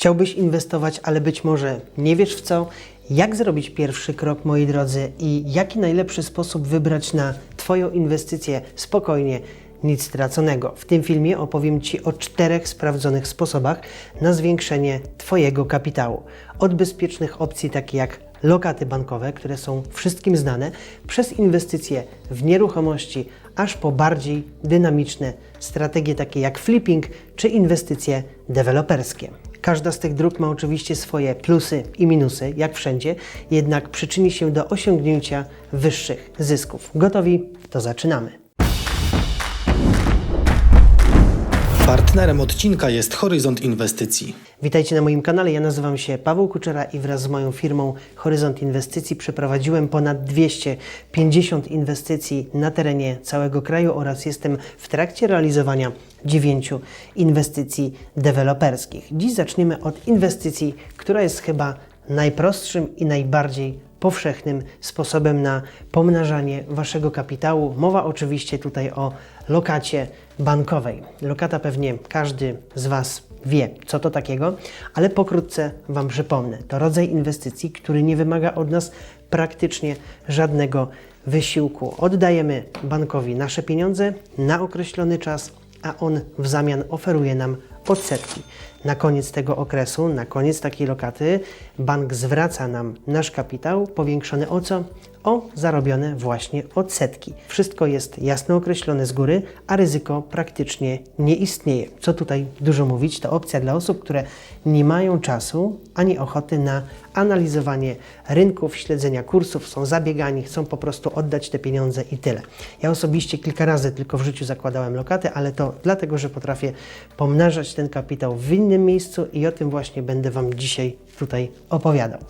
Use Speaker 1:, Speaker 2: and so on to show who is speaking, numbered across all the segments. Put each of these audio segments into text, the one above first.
Speaker 1: Chciałbyś inwestować, ale być może nie wiesz w co? Jak zrobić pierwszy krok, moi drodzy, i jaki najlepszy sposób wybrać na Twoją inwestycję spokojnie, nic straconego. W tym filmie opowiem Ci o czterech sprawdzonych sposobach na zwiększenie Twojego kapitału. Od bezpiecznych opcji, takich jak lokaty bankowe, które są wszystkim znane, przez inwestycje w nieruchomości, aż po bardziej dynamiczne strategie takie jak flipping czy inwestycje deweloperskie. Każda z tych dróg ma oczywiście swoje plusy i minusy, jak wszędzie, jednak przyczyni się do osiągnięcia wyższych zysków. Gotowi? To zaczynamy.
Speaker 2: Partnerem odcinka jest Horyzont Inwestycji.
Speaker 1: Witajcie na moim kanale. Ja nazywam się Paweł Kuczera i wraz z moją firmą Horyzont Inwestycji przeprowadziłem ponad 250 inwestycji na terenie całego kraju oraz jestem w trakcie realizowania dziewięciu inwestycji deweloperskich. Dziś zaczniemy od inwestycji, która jest chyba najprostszym i najbardziej powszechnym sposobem na pomnażanie waszego kapitału. Mowa oczywiście tutaj o lokacie bankowej. Lokata pewnie każdy z Was wie, co to takiego, ale pokrótce Wam przypomnę. To rodzaj inwestycji, który nie wymaga od nas praktycznie żadnego wysiłku. Oddajemy bankowi nasze pieniądze na określony czas, a on w zamian oferuje nam odsetki. Na koniec tego okresu, na koniec takiej lokaty, bank zwraca nam nasz kapitał powiększony o co? O zarobione właśnie odsetki. Wszystko jest jasno określone z góry, a ryzyko praktycznie nie istnieje. Co tutaj dużo mówić, to opcja dla osób, które nie mają czasu ani ochoty na analizowanie rynków, śledzenia kursów, są zabiegani, chcą po prostu oddać te pieniądze i tyle. Ja osobiście kilka razy tylko w życiu zakładałem lokaty, ale to dlatego, że potrafię pomnażać ten kapitał w innym miejscu i o tym właśnie będę Wam dzisiaj tutaj opowiadał.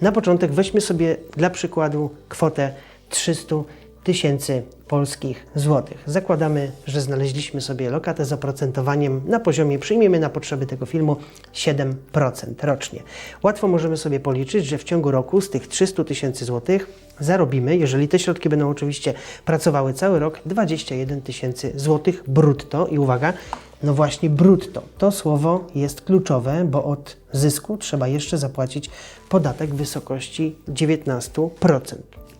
Speaker 1: Na początek weźmy sobie dla przykładu kwotę 300 tysięcy polskich złotych. Zakładamy, że znaleźliśmy sobie lokatę z oprocentowaniem na poziomie, przyjmiemy na potrzeby tego filmu 7% rocznie. Łatwo możemy sobie policzyć, że w ciągu roku z tych 300 tysięcy złotych zarobimy, jeżeli te środki będą oczywiście pracowały cały rok, 21 tysięcy złotych brutto i uwaga, no właśnie brutto. To słowo jest kluczowe, bo od zysku trzeba jeszcze zapłacić podatek w wysokości 19%.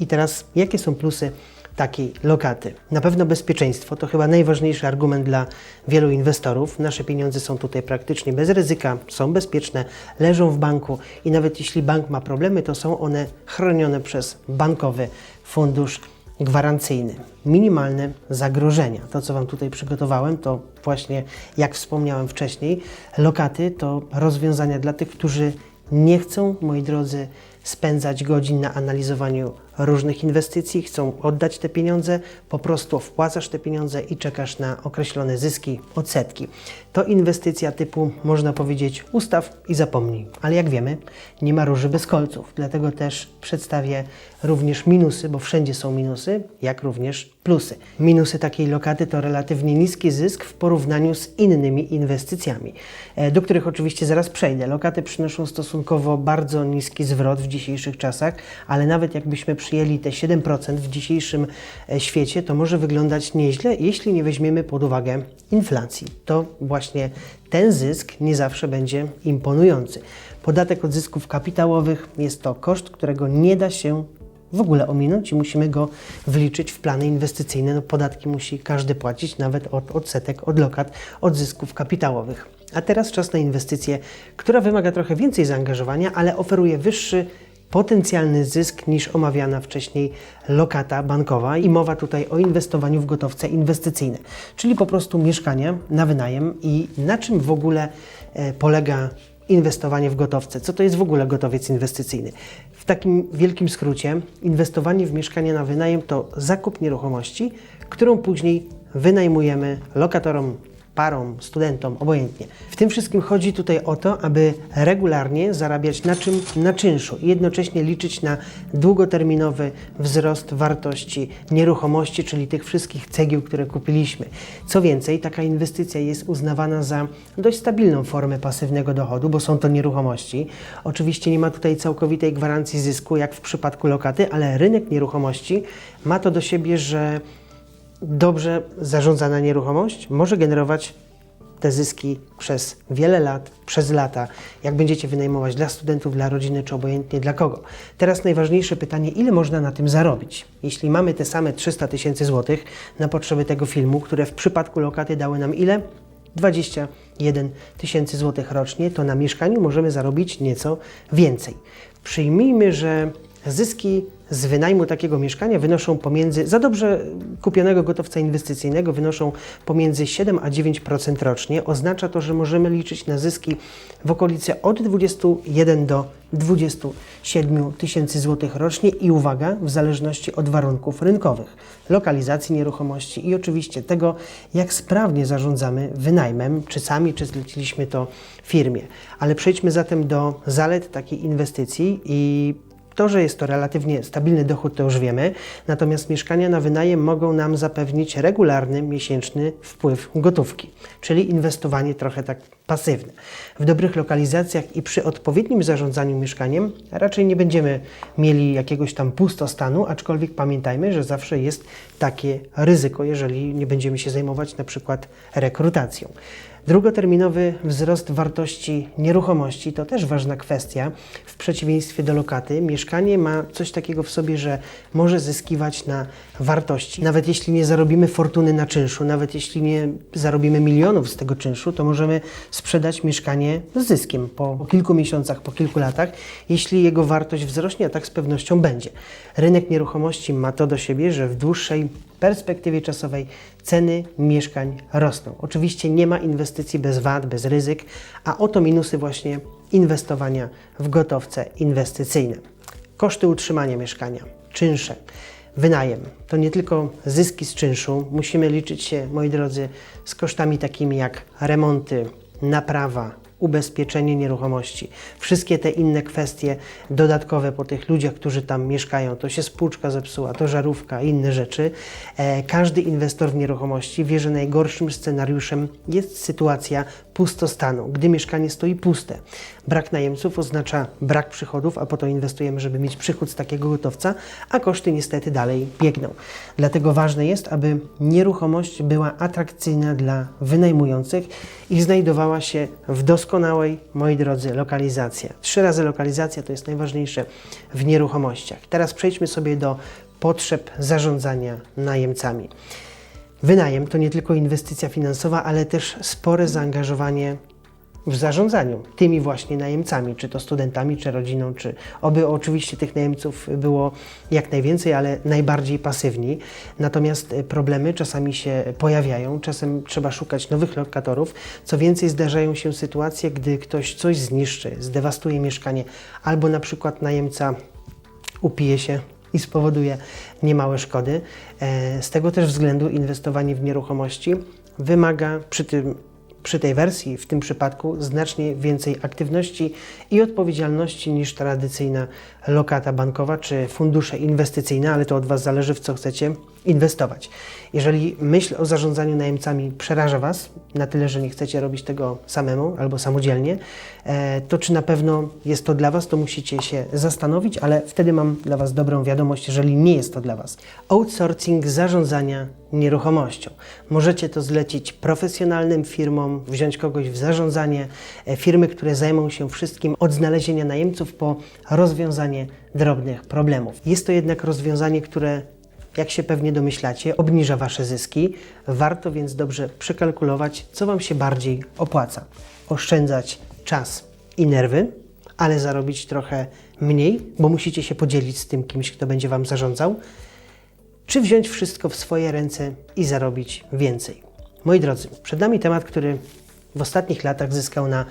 Speaker 1: I teraz jakie są plusy takiej lokaty? Na pewno bezpieczeństwo to chyba najważniejszy argument dla wielu inwestorów. Nasze pieniądze są tutaj praktycznie bez ryzyka, są bezpieczne, leżą w banku i nawet jeśli bank ma problemy, to są one chronione przez bankowy fundusz gwarancyjny. Minimalne zagrożenia. To, co Wam tutaj przygotowałem, to właśnie, jak wspomniałem wcześniej, lokaty to rozwiązania dla tych, którzy nie chcą, moi drodzy, spędzać godzin na analizowaniu różnych inwestycji, chcą oddać te pieniądze, po prostu wpłacasz te pieniądze i czekasz na określone zyski, odsetki. To inwestycja typu, można powiedzieć, ustaw i zapomnij. Ale jak wiemy, nie ma róży bez kolców, dlatego też przedstawię również minusy, bo wszędzie są minusy, jak również plusy. Minusy takiej lokaty to relatywnie niski zysk w porównaniu z innymi inwestycjami, e, do których oczywiście zaraz przejdę. Lokaty przynoszą stosunkowo bardzo niski zwrot w dzisiejszych czasach, ale nawet jakbyśmy przyjęli te 7% w dzisiejszym e, świecie, to może wyglądać nieźle, jeśli nie weźmiemy pod uwagę inflacji. To właśnie ten zysk nie zawsze będzie imponujący. Podatek od zysków kapitałowych jest to koszt, którego nie da się w ogóle ominąć i musimy go wliczyć w plany inwestycyjne. No, podatki musi każdy płacić, nawet od odsetek, od lokat, od zysków kapitałowych. A teraz czas na inwestycję, która wymaga trochę więcej zaangażowania, ale oferuje wyższy potencjalny zysk niż omawiana wcześniej lokata bankowa i mowa tutaj o inwestowaniu w gotowce inwestycyjne, czyli po prostu mieszkania na wynajem i na czym w ogóle e, polega inwestowanie w gotowce. Co to jest w ogóle gotowiec inwestycyjny? W takim wielkim skrócie, inwestowanie w mieszkanie na wynajem to zakup nieruchomości, którą później wynajmujemy lokatorom, parom, studentom, obojętnie. W tym wszystkim chodzi tutaj o to, aby regularnie zarabiać na czym? Na czynszu i jednocześnie liczyć na długoterminowy wzrost wartości nieruchomości, czyli tych wszystkich cegieł, które kupiliśmy. Co więcej, taka inwestycja jest uznawana za dość stabilną formę pasywnego dochodu, bo są to nieruchomości. Oczywiście nie ma tutaj całkowitej gwarancji zysku, jak w przypadku lokaty, ale rynek nieruchomości ma to do siebie, że dobrze zarządzana nieruchomość może generować te zyski przez wiele lat, przez lata, jak będziecie wynajmować dla studentów, dla rodziny, czy obojętnie dla kogo. Teraz najważniejsze pytanie, ile można na tym zarobić? Jeśli mamy te same 300 tysięcy złotych na potrzeby tego filmu, które w przypadku lokaty dały nam ile? 21 tysięcy złotych rocznie, to na mieszkaniu możemy zarobić nieco więcej. Przyjmijmy, że zyski z wynajmu takiego mieszkania wynoszą pomiędzy, za dobrze kupionego gotowca inwestycyjnego wynoszą pomiędzy 7 a 9% rocznie. Oznacza to, że możemy liczyć na zyski w okolicy od 21 do 27 tysięcy złotych rocznie i uwaga, w zależności od warunków rynkowych, lokalizacji nieruchomości i oczywiście tego, jak sprawnie zarządzamy wynajmem, czy sami, czy zleciliśmy to firmie. Ale przejdźmy zatem do zalet takiej inwestycji i to, że jest to relatywnie stabilny dochód, to już wiemy, natomiast mieszkania na wynajem mogą nam zapewnić regularny, miesięczny wpływ gotówki, czyli inwestowanie trochę tak pasywne. W dobrych lokalizacjach i przy odpowiednim zarządzaniu mieszkaniem raczej nie będziemy mieli jakiegoś tam pustostanu, aczkolwiek pamiętajmy, że zawsze jest takie ryzyko, jeżeli nie będziemy się zajmować na przykład rekrutacją. Długoterminowy wzrost wartości nieruchomości to też ważna kwestia. W przeciwieństwie do lokaty, mieszkanie ma coś takiego w sobie, że może zyskiwać na wartości. Nawet jeśli nie zarobimy fortuny na czynszu, nawet jeśli nie zarobimy milionów z tego czynszu, to możemy sprzedać mieszkanie z zyskiem po, kilku miesiącach, po kilku latach, jeśli jego wartość wzrośnie, a tak z pewnością będzie. Rynek nieruchomości ma to do siebie, że w dłuższej perspektywie czasowej ceny mieszkań rosną. Oczywiście nie ma inwestycji bez wad, bez ryzyk, a oto minusy właśnie inwestowania w gotowce inwestycyjne. Koszty utrzymania mieszkania, czynsze, wynajem. To nie tylko zyski z czynszu. Musimy liczyć się, moi drodzy, z kosztami takimi jak remonty, naprawa, ubezpieczenie nieruchomości. Wszystkie te inne kwestie dodatkowe po tych ludziach, którzy tam mieszkają, to się spłuczka zepsuła, to żarówka, inne rzeczy. E, każdy inwestor w nieruchomości wie, że najgorszym scenariuszem jest sytuacja pustostanu, gdy mieszkanie stoi puste. Brak najemców oznacza brak przychodów, a po to inwestujemy, żeby mieć przychód z takiego gotowca, a koszty niestety dalej biegną. Dlatego ważne jest, aby nieruchomość była atrakcyjna dla wynajmujących i znajdowała się w doskonałej, moi drodzy, lokalizacji. Trzy razy lokalizacja to jest najważniejsze w nieruchomościach. Teraz przejdźmy sobie do potrzeb zarządzania najemcami. Wynajem to nie tylko inwestycja finansowa, ale też spore zaangażowanie w zarządzaniu tymi właśnie najemcami, czy to studentami, czy rodziną, czy oby oczywiście tych najemców było jak najwięcej, ale najbardziej pasywni. Natomiast e, problemy czasami się pojawiają, czasem trzeba szukać nowych lokatorów. Co więcej, zdarzają się sytuacje, gdy ktoś coś zniszczy, zdewastuje mieszkanie, albo na przykład najemca upije się i spowoduje niemałe szkody. E, Z tego też względu inwestowanie w nieruchomości wymaga przy tym przy tej wersji, w tym przypadku, znacznie więcej aktywności i odpowiedzialności niż tradycyjna lokata bankowa czy fundusze inwestycyjne, ale to od Was zależy, w co chcecie inwestować. Jeżeli myśl o zarządzaniu najemcami przeraża Was na tyle, że nie chcecie robić tego samemu albo samodzielnie, e, to czy na pewno jest to dla Was, to musicie się zastanowić, ale wtedy mam dla Was dobrą wiadomość, jeżeli nie jest to dla Was. Outsourcing zarządzania nieruchomością. Możecie to zlecić profesjonalnym firmom, wziąć kogoś w zarządzanie, e, firmy, które zajmą się wszystkim od znalezienia najemców po rozwiązanie drobnych problemów. Jest to jednak rozwiązanie, które jak się pewnie domyślacie, obniża Wasze zyski. Warto więc dobrze przekalkulować, co Wam się bardziej opłaca. Oszczędzać czas i nerwy, ale zarobić trochę mniej, bo musicie się podzielić z tym kimś, kto będzie Wam zarządzał, czy wziąć wszystko w swoje ręce i zarobić więcej. Moi drodzy, przed nami temat, który w ostatnich latach zyskał na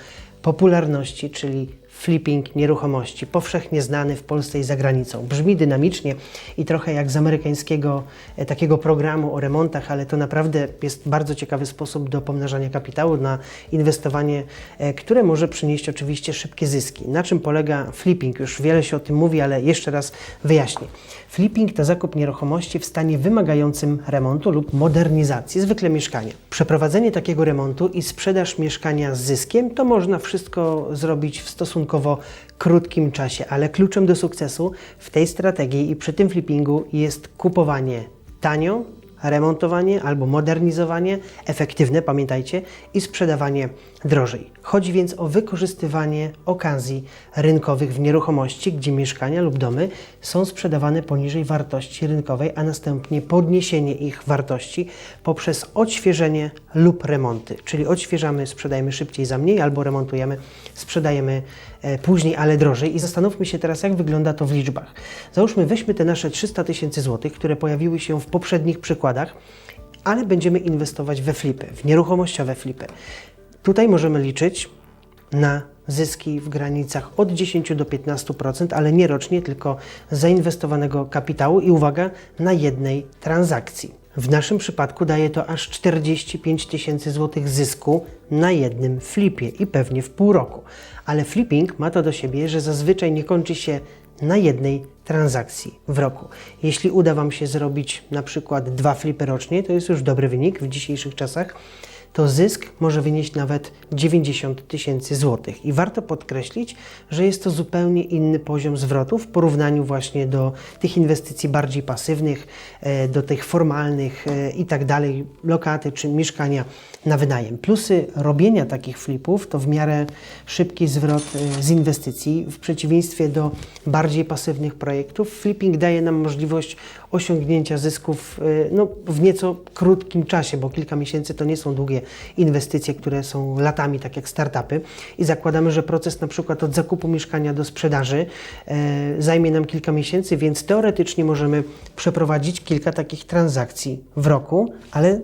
Speaker 1: popularności, czyli flipping nieruchomości, powszechnie znany w Polsce i za granicą. Brzmi dynamicznie i trochę jak z amerykańskiego e, takiego programu o remontach, ale to naprawdę jest bardzo ciekawy sposób do pomnażania kapitału, na inwestowanie, e, które może przynieść oczywiście szybkie zyski. Na czym polega flipping? Już wiele się o tym mówi, ale jeszcze raz wyjaśnię. Flipping to zakup nieruchomości w stanie wymagającym remontu lub modernizacji, zwykle mieszkania. Przeprowadzenie takiego remontu i sprzedaż mieszkania z zyskiem to można wszystko zrobić w stosunkowo krótkim czasie, ale kluczem do sukcesu w tej strategii i przy tym flippingu jest kupowanie tanio remontowanie albo modernizowanie, efektywne, pamiętajcie, i sprzedawanie drożej. Chodzi więc o wykorzystywanie okazji rynkowych w nieruchomości, gdzie mieszkania lub domy są sprzedawane poniżej wartości rynkowej, a następnie podniesienie ich wartości poprzez odświeżenie lub remonty. Czyli odświeżamy, sprzedajemy szybciej za mniej, albo remontujemy, sprzedajemy później, ale drożej. I zastanówmy się teraz, jak wygląda to w liczbach. Załóżmy, weźmy te nasze 300 tysięcy złotych, które pojawiły się w poprzednich przykładach, ale będziemy inwestować we flipy, w nieruchomościowe flipy. Tutaj możemy liczyć na zyski w granicach od 10 do 15%, ale nie rocznie, tylko zainwestowanego kapitału i uwaga, na jednej transakcji. W naszym przypadku daje to aż 45 tysięcy złotych zysku na jednym flipie i pewnie w pół roku. Ale flipping ma to do siebie, że zazwyczaj nie kończy się na jednej transakcji w roku. Jeśli uda Wam się zrobić na przykład dwa flipy rocznie, to jest już dobry wynik w dzisiejszych czasach, to zysk może wynieść nawet 90 tysięcy złotych. I warto podkreślić, że jest to zupełnie inny poziom zwrotu w porównaniu właśnie do tych inwestycji bardziej pasywnych, e, do tych formalnych e, i tak dalej, lokaty czy mieszkania na wynajem. Plusy robienia takich flipów to w miarę szybki zwrot e, z inwestycji. W przeciwieństwie do bardziej pasywnych projektów, flipping daje nam możliwość osiągnięcia zysków no, w nieco krótkim czasie, bo kilka miesięcy to nie są długie inwestycje, które są latami, tak jak startupy. I zakładamy, że proces na przykład od zakupu mieszkania do sprzedaży e, zajmie nam kilka miesięcy, więc teoretycznie możemy przeprowadzić kilka takich transakcji w roku, ale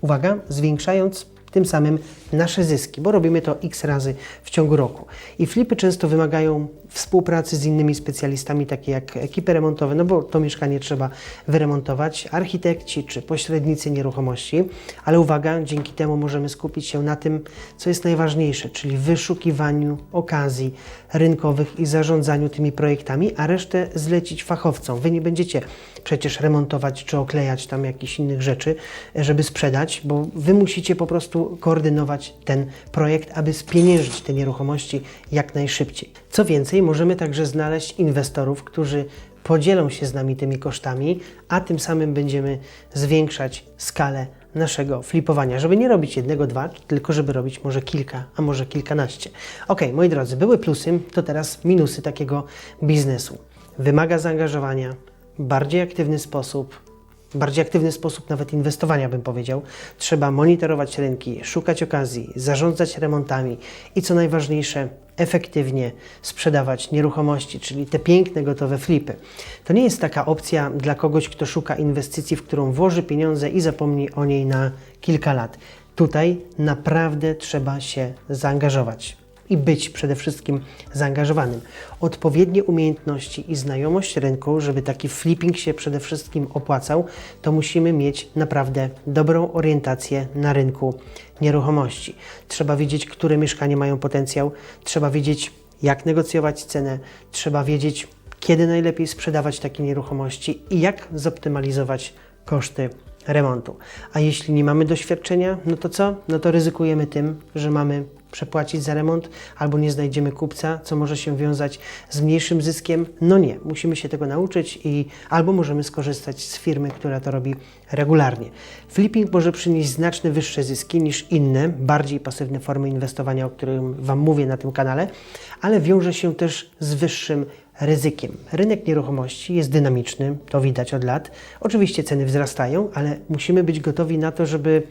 Speaker 1: uwaga, zwiększając tym samym nasze zyski, bo robimy to x razy w ciągu roku. I flipy często wymagają współpracy z innymi specjalistami, takie jak ekipy remontowe, no bo to mieszkanie trzeba wyremontować, architekci czy pośrednicy nieruchomości, ale uwaga, dzięki temu możemy skupić się na tym, co jest najważniejsze, czyli wyszukiwaniu okazji rynkowych i zarządzaniu tymi projektami, a resztę zlecić fachowcom. Wy nie będziecie przecież remontować czy oklejać tam jakichś innych rzeczy, żeby sprzedać, bo wy musicie po prostu koordynować ten projekt, aby spieniężyć te nieruchomości jak najszybciej. Co więcej, możemy także znaleźć inwestorów, którzy podzielą się z nami tymi kosztami, a tym samym będziemy zwiększać skalę naszego flipowania, żeby nie robić jednego, dwa, tylko żeby robić może kilka, a może kilkanaście. Ok, moi drodzy, były plusy, to teraz minusy takiego biznesu. Wymaga zaangażowania, bardziej aktywny sposób, bardziej aktywny sposób nawet inwestowania, bym powiedział. Trzeba monitorować rynki, szukać okazji, zarządzać remontami i co najważniejsze, efektywnie sprzedawać nieruchomości, czyli te piękne, gotowe flipy. To nie jest taka opcja dla kogoś, kto szuka inwestycji, w którą włoży pieniądze i zapomni o niej na kilka lat. Tutaj naprawdę trzeba się zaangażować i być przede wszystkim zaangażowanym. Odpowiednie umiejętności i znajomość rynku, żeby taki flipping się przede wszystkim opłacał, to musimy mieć naprawdę dobrą orientację na rynku nieruchomości. Trzeba wiedzieć, które mieszkania mają potencjał, trzeba wiedzieć, jak negocjować cenę, trzeba wiedzieć, kiedy najlepiej sprzedawać takie nieruchomości i jak zoptymalizować koszty remontu. A jeśli nie mamy doświadczenia, no to co? No to ryzykujemy tym, że mamy przepłacić za remont albo nie znajdziemy kupca, co może się wiązać z mniejszym zyskiem. No nie, musimy się tego nauczyć i albo możemy skorzystać z firmy, która to robi regularnie. Flipping może przynieść znacznie wyższe zyski niż inne, bardziej pasywne formy inwestowania, o którym Wam mówię na tym kanale, ale wiąże się też z wyższym ryzykiem. Rynek nieruchomości jest dynamiczny, to widać od lat. Oczywiście ceny wzrastają, ale musimy być gotowi na to, żeby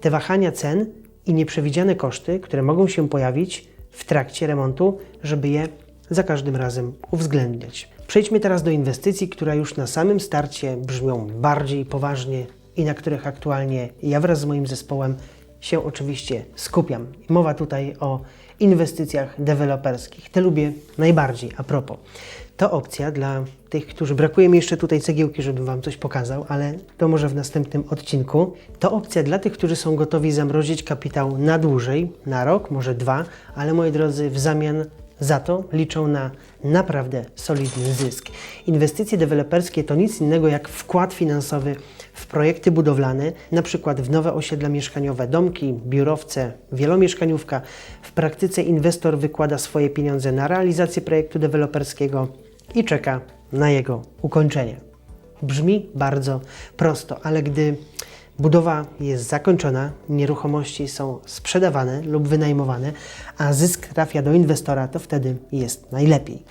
Speaker 1: te wahania cen i nieprzewidziane koszty, które mogą się pojawić w trakcie remontu, żeby je za każdym razem uwzględniać. Przejdźmy teraz do inwestycji, które już na samym starcie brzmią bardziej poważnie i na których aktualnie ja wraz z moim zespołem się oczywiście skupiam. Mowa tutaj o inwestycjach deweloperskich. Te lubię najbardziej a propos. To opcja dla tych, którzy brakuje mi jeszcze tutaj cegiełki, żebym Wam coś pokazał, ale to może w następnym odcinku. To opcja dla tych, którzy są gotowi zamrozić kapitał na dłużej, na rok, może dwa, ale moi drodzy, w zamian za to liczą na naprawdę solidny zysk. Inwestycje deweloperskie to nic innego jak wkład finansowy w projekty budowlane, na przykład w nowe osiedla mieszkaniowe, domki, biurowce, wielomieszkaniówka. W praktyce inwestor wykłada swoje pieniądze na realizację projektu deweloperskiego i czeka na jego ukończenie. Brzmi bardzo prosto, ale gdy budowa jest zakończona, nieruchomości są sprzedawane lub wynajmowane, a zysk trafia do inwestora, to wtedy jest najlepiej.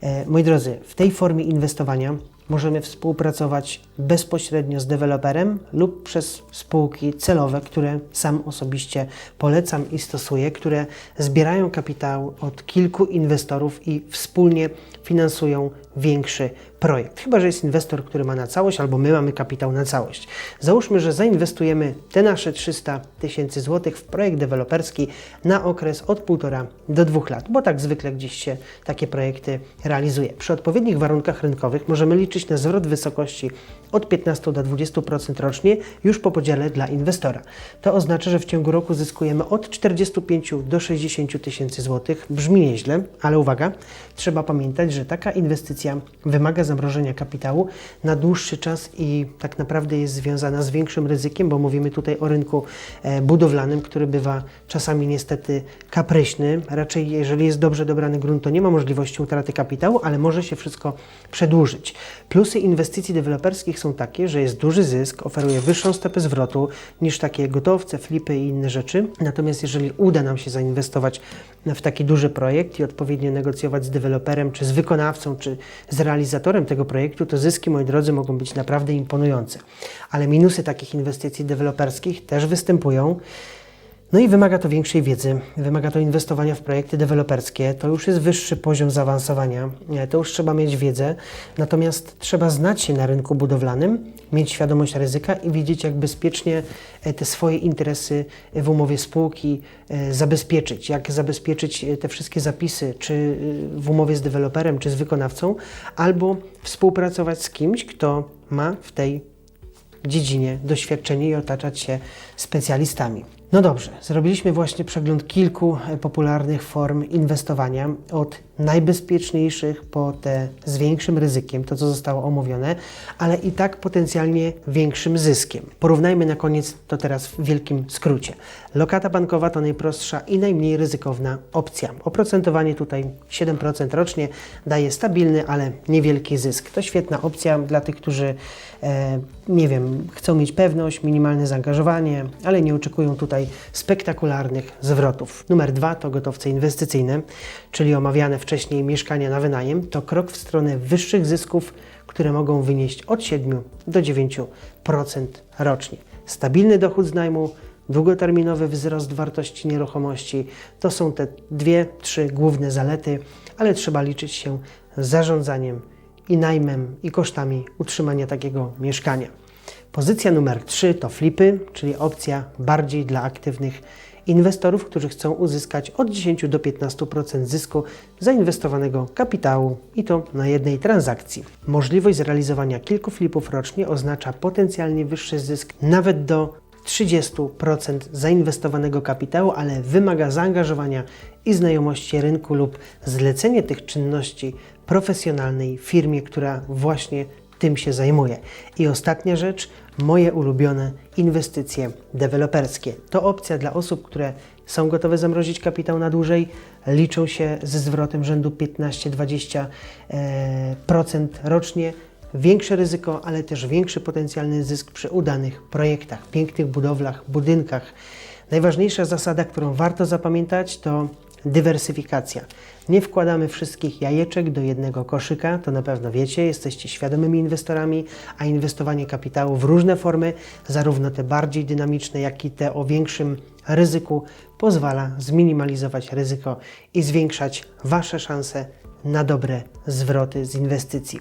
Speaker 1: E, Moi drodzy, w tej formie inwestowania możemy współpracować bezpośrednio z deweloperem lub przez spółki celowe, które sam osobiście polecam i stosuję, które zbierają kapitał od kilku inwestorów i wspólnie finansują większy projekt. Chyba, że jest inwestor, który ma na całość, albo my mamy kapitał na całość. Załóżmy, że zainwestujemy te nasze 300 tysięcy złotych w projekt deweloperski na okres od półtora do dwóch lat, bo tak zwykle gdzieś się takie projekty realizuje. Przy odpowiednich warunkach rynkowych możemy liczyć na zwrot wysokości od 15 do 20% rocznie już po podziale dla inwestora. To oznacza, że w ciągu roku zyskujemy od 45 do 60 tysięcy złotych. Brzmi nieźle, ale uwaga, trzeba pamiętać, że taka inwestycja wymaga zamrożenia kapitału na dłuższy czas i tak naprawdę jest związana z większym ryzykiem, bo mówimy tutaj o rynku e, budowlanym, który bywa czasami niestety kapryśny. Raczej jeżeli jest dobrze dobrany grunt, to nie ma możliwości utraty kapitału, ale może się wszystko przedłużyć. Plusy inwestycji deweloperskich są takie, że jest duży zysk, oferuje wyższą stopę zwrotu niż takie gotowce, flipy i inne rzeczy. Natomiast jeżeli uda nam się zainwestować w taki duży projekt i odpowiednio negocjować z deweloperem, czy z wykonawcą, czy z realizatorem tego projektu, to zyski, moi drodzy, mogą być naprawdę imponujące. Ale minusy takich inwestycji deweloperskich też występują. No i wymaga to większej wiedzy, wymaga to inwestowania w projekty deweloperskie. To już jest wyższy poziom zaawansowania, e, to już trzeba mieć wiedzę. Natomiast trzeba znać się na rynku budowlanym, mieć świadomość ryzyka i wiedzieć, jak bezpiecznie e, te swoje interesy w umowie spółki e, zabezpieczyć, jak zabezpieczyć e, te wszystkie zapisy, czy e, w umowie z deweloperem, czy z wykonawcą, albo współpracować z kimś, kto ma w tej dziedzinie doświadczenie i otaczać się specjalistami. No dobrze, zrobiliśmy właśnie przegląd kilku e, popularnych form inwestowania, od najbezpieczniejszych po te z większym ryzykiem, to co zostało omówione, ale i tak potencjalnie większym zyskiem. Porównajmy na koniec to teraz w wielkim skrócie. Lokata bankowa to najprostsza i najmniej ryzykowna opcja. Oprocentowanie tutaj 7% rocznie daje stabilny, ale niewielki zysk. To świetna opcja dla tych, którzy e, nie wiem, chcą mieć pewność, minimalne zaangażowanie, ale nie oczekują tutaj spektakularnych zwrotów. Numer dwa to gotowce inwestycyjne, czyli omawiane wcześniej mieszkania na wynajem. To krok w stronę wyższych zysków, które mogą wynieść od 7 do 9% rocznie. Stabilny dochód z najmu, długoterminowy wzrost wartości nieruchomości to są te dwie, trzy główne zalety, ale trzeba liczyć się z zarządzaniem i najmem i kosztami utrzymania takiego mieszkania. Pozycja numer 3 to flipy, czyli opcja bardziej dla aktywnych inwestorów, którzy chcą uzyskać od 10 do 15% zysku zainwestowanego kapitału i to na jednej transakcji. Możliwość zrealizowania kilku flipów rocznie oznacza potencjalnie wyższy zysk nawet do 30% zainwestowanego kapitału, ale wymaga zaangażowania i znajomości rynku lub zlecenie tych czynności profesjonalnej firmie, która właśnie tym się zajmuje. I ostatnia rzecz, moje ulubione inwestycje deweloperskie. To opcja dla osób, które są gotowe zamrozić kapitał na dłużej, liczą się ze zwrotem rzędu 15-20% e, rocznie. Większe ryzyko, ale też większy potencjalny zysk przy udanych projektach, pięknych budowlach, budynkach. Najważniejsza zasada, którą warto zapamiętać, to dywersyfikacja. Nie wkładamy wszystkich jajeczek do jednego koszyka, to na pewno wiecie, jesteście świadomymi inwestorami, a inwestowanie kapitału w różne formy, zarówno te bardziej dynamiczne, jak i te o większym ryzyku, pozwala zminimalizować ryzyko i zwiększać Wasze szanse na dobre zwroty z inwestycji.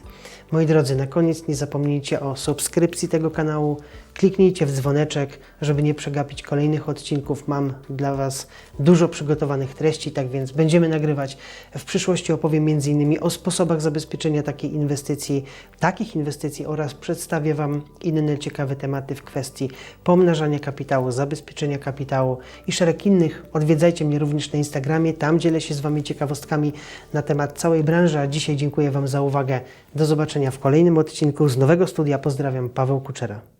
Speaker 1: Moi drodzy, na koniec nie zapomnijcie o subskrypcji tego kanału, kliknijcie w dzwoneczek, żeby nie przegapić kolejnych odcinków. Mam dla Was dużo przygotowanych treści, tak więc będziemy nagrywać. W przyszłości opowiem m.in. o sposobach zabezpieczenia takiej inwestycji, takich inwestycji oraz przedstawię Wam inne ciekawe tematy w kwestii pomnażania kapitału, zabezpieczenia kapitału i szereg innych. Odwiedzajcie mnie również na Instagramie, tam dzielę się z Wami ciekawostkami na temat całej branży, a dzisiaj dziękuję Wam za uwagę. Do zobaczenia w kolejnym odcinku z nowego studia. Pozdrawiam, Paweł Kuczera.